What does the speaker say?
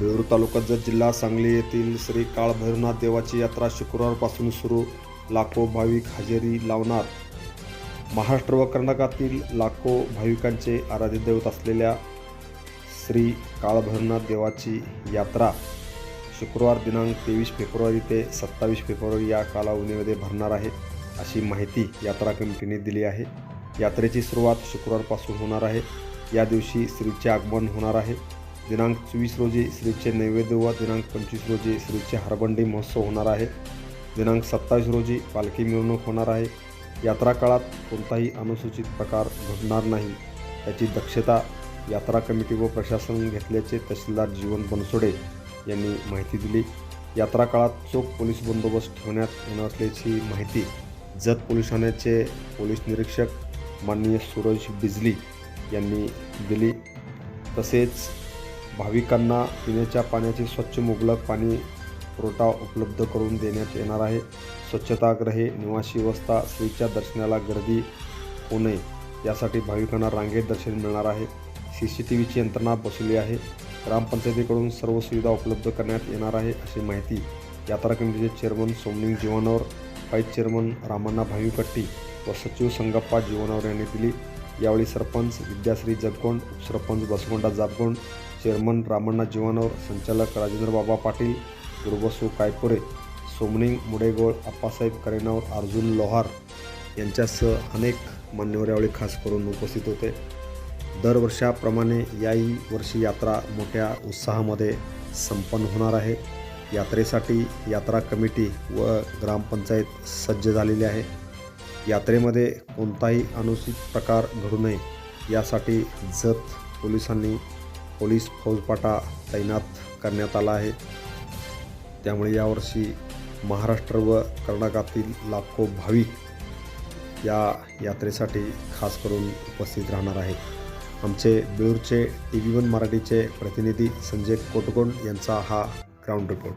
बेळूर तालुका जत जिल्हा सांगली येथील श्री काळभैरवनाथ देवाची यात्रा शुक्रवारपासून सुरू. लाखो भाविक हजेरी लावणार. महाराष्ट्र व कर्नाटकातील लाखो भाविकांचे आराध्य दैवत असलेल्या श्री काळभैरवनाथ देवाची यात्रा शुक्रवार दिनांक तेवीस फेब्रुवारी ते सत्तावीस फेब्रुवारी या कालावधीमध्ये भरणार आहे अशी माहिती यात्रा कमिटीने दिली आहे. यात्रेची सुरुवात शुक्रवारपासून होणार आहे. या दिवशी श्रीचे आगमन होणार आहे. दिनांक चोवीस रोजी श्रीचे नैवेद्य व दिनांक पंचवीस रोजी श्रीचे हरबंडी महोत्सव होणार आहे. दिनांक सत्तावीस रोजी पालखी मिरवणूक होणार आहे. यात्रा काळात कोणताही अनुसूचित प्रकार घडणार नाही. याची दक्षता यात्रा कमिटी व प्रशासन घेतल्याचे तहसीलदार जीवन बनसोडे यांनी माहिती दिली. यात्रा काळात चोख पोलीस बंदोबस्त ठेवण्यात येणार असल्याची माहिती जत पोलीस ठाण्याचे पोलीस निरीक्षक माननीय सूरज बिजली यांनी दिली. तसेच भाविकांना पिण्याच्या पाण्याचे स्वच्छ मुबलक पाणी पुरवठा उपलब्ध करून देण्यात येणार आहे. स्वच्छताग्रहे निवासी व्यवस्था श्रीच्या दर्शनाला गर्दी होऊ नये यासाठी भाविकांना रांगेत दर्शन मिळणार आहे. सी सी टी व्हीची यंत्रणा बसवली आहे. ग्रामपंचायतीकडून सर्व सुविधा उपलब्ध करण्यात येणार आहे अशी माहिती यात्रा कमिटीचे चेअरमन सोमलिंग जीवनावर व्हाईस चेअरमन रामण्णा भाविकट्टी व सचिव संगप्पा जीवनावर यांनी दिली. यावेळी सरपंच विद्याश्री जगगोंड उपसरपंच बसवंडा जापगोंड चेअरमन रामण्णा जीवनावर संचालक राजेंद्र बाबा पाटील गुरुबसू कायपुरे सोमनिंग मुडेगोळ आप्पासाहेब करेनावर अर्जुन लोहार यांच्यासह अनेक मान्यवर यावेळी खास करून उपस्थित होते. दरवर्षाप्रमाणे याही वर्षी यात्रा मोठ्या उत्साहामध्ये संपन्न होणार आहे. यात्रेसाठी यात्रा कमिटी व ग्रामपंचायत सज्ज झालेली आहे. यात्रेमध्ये कोणताही अनुचित प्रकार घडू नये यासाठी जत पोलिसांनी पोलीस फौजपाटा तैनात करण्यात आला आहे. त्यामुळे यावर्षी महाराष्ट्र व कर्नाटकातील लाखो भाविक या यात्रेसाठी खास करून उपस्थित राहणार आहेत. आमचे बेळूरचे टी व्ही वन मराठीचे प्रतिनिधी संजय कोटकोण यांचा हा ground report.